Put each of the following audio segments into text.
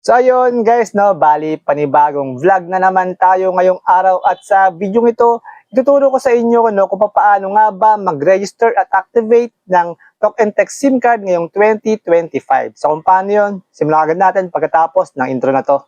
So ayun guys, no, bali panibagong vlog na naman tayo ngayong araw at sa video ito, ituturo ko sa inyo no, kung paano nga ba mag-register at activate ng Talk and Text SIM card ngayong 2025. So kung paano yun, simulan agad natin pagkatapos ng intro na to.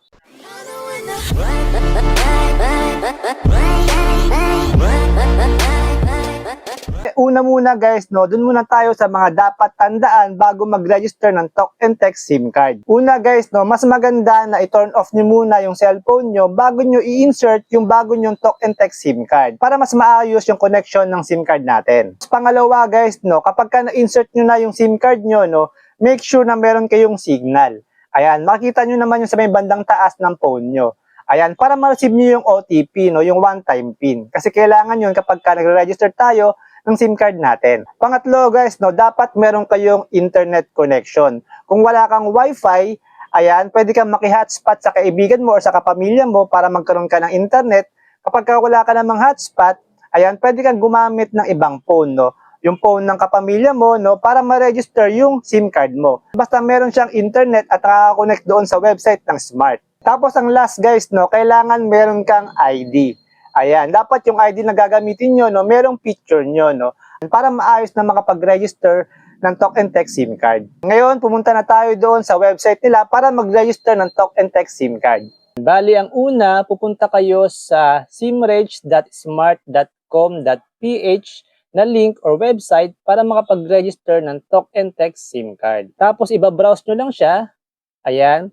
Una muna guys, no, dun muna tayo sa mga dapat tandaan bago mag-register ng Talk and Text SIM card. Una guys, no, mas maganda na i-turn off nyo muna yung cellphone nyo bago nyo i-insert yung bago nyong Talk and Text SIM card para mas maayos yung connection ng SIM card natin. Pangalawa guys, no, kapag ka na-insert nyo na yung SIM card nyo, no, make sure na meron kayong signal. Ayan, makita nyo naman yung sa may bandang taas ng phone nyo. Ayan, para ma-receive nyo yung OTP, no, yung one-time PIN. Kasi kailangan yun kapag ka nagre-register tayo ng SIM card natin. Pangatlo guys, no, dapat meron kayong internet connection. Kung wala kang wifi, ayan, pwede kang maki-hotspot sa kaibigan mo or sa kapamilya mo para magkaroon ka ng internet. Kapag ka wala ka namang hotspot, ayan, pwede kang gumamit ng ibang phone, no? Yung phone ng kapamilya mo, no, para ma-register yung SIM card mo. Basta meron siyang internet at nakaka-connect doon sa website ng Smart. Tapos ang last guys, no, kailangan meron kang ID. Ayan, dapat yung ID na gagamitin nyo, no, merong picture nyo, no, para maayos na makapag-register ng Talk and Text SIM card. Ngayon, pumunta na tayo doon sa website nila para mag-register ng Talk and Text SIM card. Bali, ang una, pupunta kayo sa simreg.smart.com.ph na link or website para makapag-register ng Talk and Text SIM card. Tapos, ibabrowse nyo lang siya. Ayan.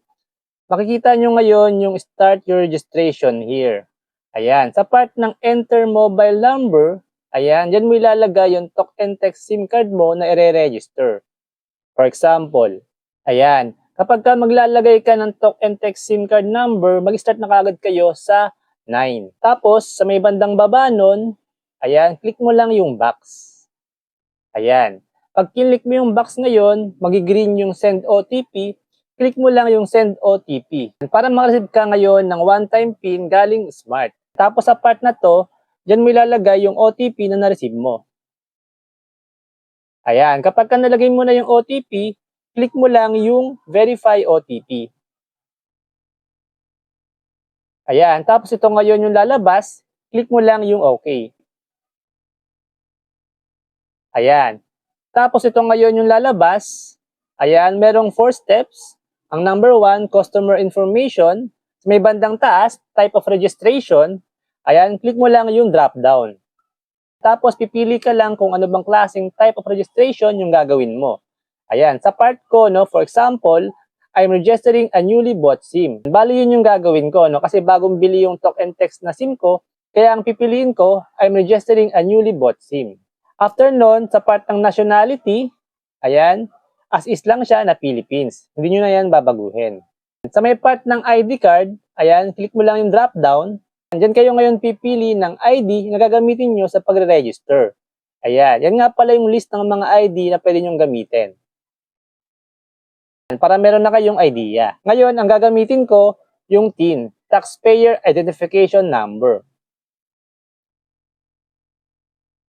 Makikita nyo ngayon yung start your registration here. Ayan, sa part ng enter mobile number, ayan, dyan mo ilalagay yung talk and text SIM card mo na i-register. For example, ayan, kapag ka maglalagay ka ng talk and text SIM card number, mag-start na kagad kayo sa 9. Tapos, sa may bandang baba nun, ayan, click mo lang yung box. Ayan. Pag kinlik mo yung box ngayon, magigreen yung send OTP, click mo lang yung send OTP. Para makareceive ka ngayon ng one-time PIN galing Smart. Tapos sa part na to, dyan mo ilalagay yung OTP na na-receive mo. Ayan, kapag ka nalagay mo na yung OTP, click mo lang yung verify OTP. Ayan, tapos ito ngayon yung lalabas, click mo lang yung OK. Ayan. Tapos ito ngayon yung lalabas, ayan, merong 4 steps. Ang number 1, customer information. Sa may bandang taas, type of registration. Ayan, click mo lang yung drop down. Tapos pipili ka lang kung ano bang klaseng type of registration yung gagawin mo. Ayan, sa part ko, no, for example, I'm registering a newly bought SIM. Bali yun yung gagawin ko, no, kasi bagong bili yung talk and text na SIM ko, kaya ang pipiliin ko, I'm registering a newly bought SIM. After nun, sa part ng nationality, ayan, as is lang siya na Philippines. Hindi nyo na yan babaguhin. Sa may part ng ID card, ayan, click mo lang yung drop down. Andyan kayo ngayon pipili ng ID na gagamitin nyo sa pagre-register. Ayan, yan nga pala yung list ng mga ID na pwede nyong gamitin. Para meron na kayong idea. Ngayon, ang gagamitin ko, yung TIN, Taxpayer Identification Number.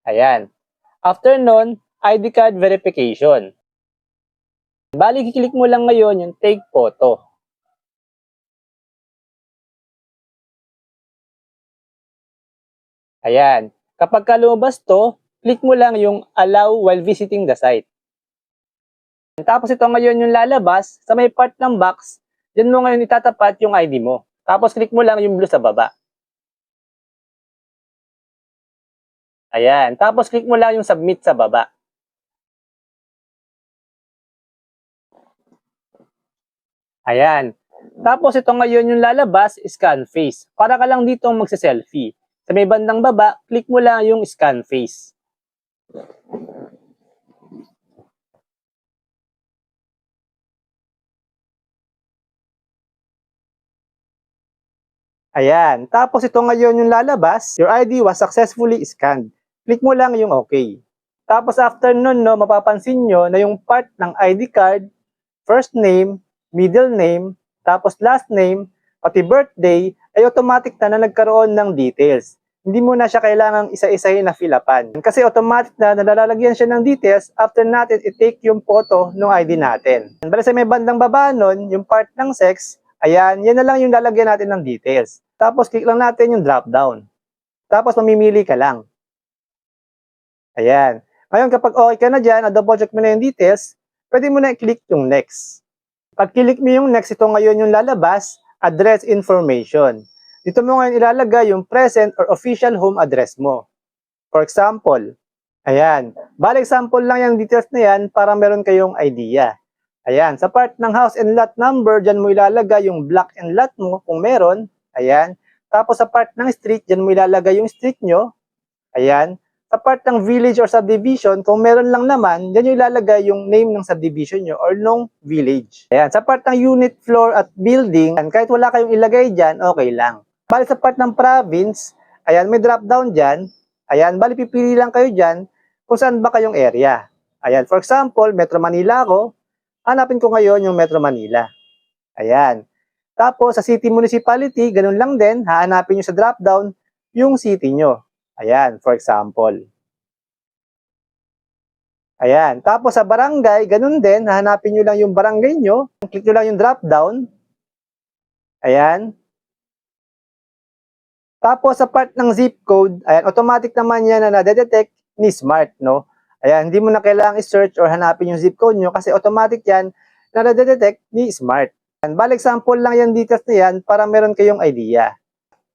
Ayan. After nun, ID card verification. Bali, kiklik mo lang ngayon yung take photo. Ayan. Kapag ka lumabas to, click mo lang yung allow while visiting the site. Tapos ito ngayon yung lalabas, sa may part ng box, dyan mo ngayon itatapat yung ID mo. Tapos click mo lang yung blue sa baba. Ayan. Tapos click mo lang yung submit sa baba. Ayan. Tapos ito ngayon yung lalabas, scan face. Para ka lang dito magse-selfie. Sa may bandang baba, click mo lang yung scan face. Ayan. Tapos ito ngayon yung lalabas, your ID was successfully scanned. Click mo lang yung OK. Tapos after nun, no, mapapansin nyo na yung part ng ID card, first name, middle name, tapos last name, pati birthday, ay automatic na na nagkaroon ng details. Hindi mo na siya kailangang isa-isahin na filapan. Kasi automatic na nalalagyan siya ng details after natin i-take yung photo ng ID natin. Bale sa may bandang baba nun, yung part ng sex, Ayan, yan na lang yung lalagyan natin ng details. Tapos click lang natin yung drop down. Tapos mamimili ka lang. Ayan. Ngayon kapag okay ka na dyan, na-double check mo na yung details, pwede mo na i-click yung next. Pag click mo yung next, ito ngayon yung lalabas, address information. Dito mo ngayon ilalagay yung present or official home address mo. For example, ayan. Balik example lang yung details na yan para meron kayong idea. Ayan, sa part ng house and lot number, dyan mo ilalagay yung block and lot mo kung meron. Ayan. Tapos sa part ng street, dyan mo ilalagay yung street nyo. Ayan. Sa part ng village or subdivision, kung meron lang naman, dyan nyo ilalagay yung name ng subdivision nyo or nung village. Ayan. Sa part ng unit, floor at building, kahit wala kayong ilagay dyan, okay lang. Bali sa part ng province, ayan, may drop down dyan. Ayan, bali pipili lang kayo dyan kung saan ba kayong area. Ayan, for example, Metro Manila ako, hanapin ko ngayon yung Metro Manila. Ayan. Tapos, sa city municipality, ganun lang din, hahanapin nyo sa drop-down yung city nyo. Ayan, for example. Ayan. Tapos, sa barangay, ganun din, hahanapin nyo lang yung barangay nyo. Click nyo lang yung drop-down. Ayan. Tapos, sa part ng zip code, ayan, automatic naman yan na nadedetect ni Smart, no? Ayan, hindi mo na kailangang i-search or hanapin yung zip code nyo kasi automatic yan na nadedetect ni Smart. Ayan, balik example lang yung details na yan para meron kayong idea.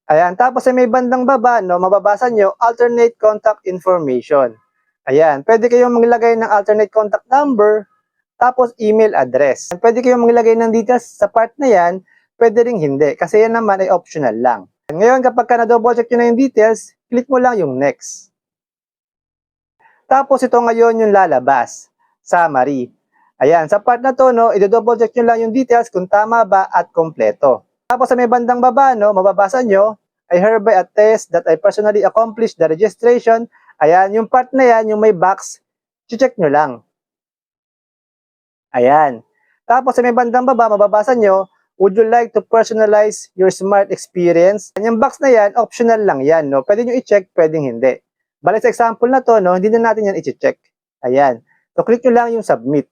Ayan, tapos sa may bandang baba, no, mababasa nyo, alternate contact information. Ayan, pwede kayong maglagay ng alternate contact number, tapos email address. Pwede kayong maglagay ng details sa part na yan, pwede ring hindi, kasi yan naman ay optional lang. Ngayon, kapag ka na-double check nyo na yung details, click mo lang yung next. Tapos ito ngayon yung lalabas. Summary. Ayan, sa part na to, no, i-double check nyo lang yung details kung tama ba at kompleto. Tapos sa may bandang baba, no, mababasa nyo, I hereby attest that I personally accomplished the registration. Ayan, yung part na yan, yung may box, check nyo lang. Ayan. Tapos sa may bandang baba, mababasa nyo, would you like to personalize your smart experience? Yung box na yan, optional lang yan, no? Pwede nyo i-check, pwedeng hindi. Balik sa example na to, no, hindi na natin yan i-check. Ayan. So, click nyo lang yung submit.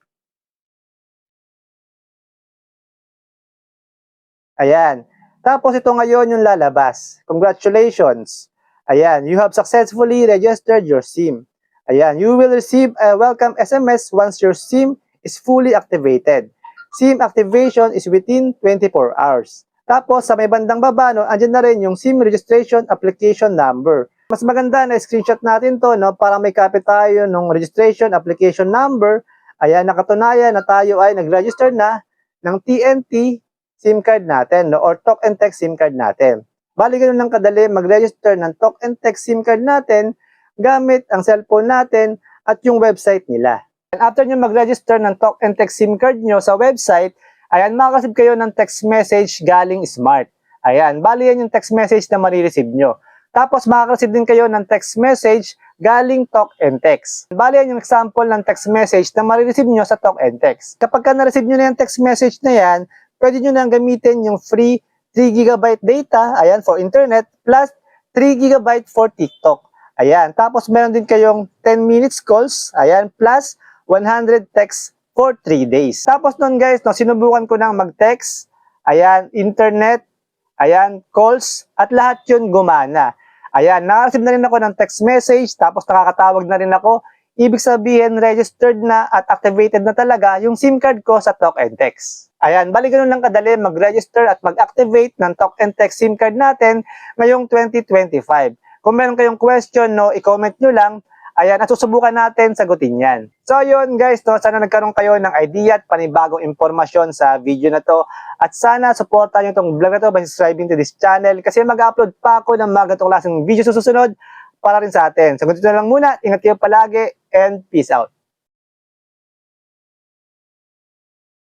Ayan. Tapos ito ngayon yung lalabas. Congratulations. Ayan, you have successfully registered your SIM. Ayan, you will receive a welcome SMS once your SIM is fully activated. SIM activation is within 24 hours. Tapos sa may bandang baba, no, andyan na rin yung SIM registration application number. Mas maganda na screenshot natin to no para may copy tayo ng registration application number. Ayan, nakatunayan na tayo ay nag-register na ng TNT SIM card natin no, or talk and text SIM card natin. Bali ganun lang kadali mag-register ng talk and text SIM card natin gamit ang cellphone natin at yung website nila. And after nyo mag-register ng talk and text SIM card nyo sa website, ayan, makakasib kayo ng text message galing Smart. Ayan, bali yan yung text message na marireceive nyo. Tapos makaka-receive din kayo ng text message galing Talk and Text. Bali yan yung example ng text message na marireceive nyo sa Talk and Text. Kapag ka na-receive nyo na yung text message na yan, pwede nyo nang gamitin yung free 3 GB data, ayan, for internet, plus 3 GB for TikTok. Ayan, tapos meron din kayong 10 minutes calls, ayan, plus 100 texts for 3 days. Tapos nun guys, no, sinubukan ko nang mag-text, ayan, internet, ayan, calls, at lahat yun gumana. Ayan, naka-receive na rin ako ng text message, tapos nakakatawag na rin ako. Ibig sabihin, registered na at activated na talaga yung SIM card ko sa Talk and Text. Ayan, bali ganun lang kadali mag-register at mag-activate ng Talk and Text SIM card natin ngayong 2025. Kung meron kayong question, no, i-comment nyo lang. Ayan, at susubukan natin sagutin yan. So yun guys, no, sana nagkaroon kayo ng idea at panibagong impormasyon sa video na to. At sana supportan nyo itong vlog na to by subscribing to this channel kasi mag-upload pa ako ng mga ganitong klaseng video susunod para rin sa atin. So ganito na lang muna, ingat kayo palagi and peace out.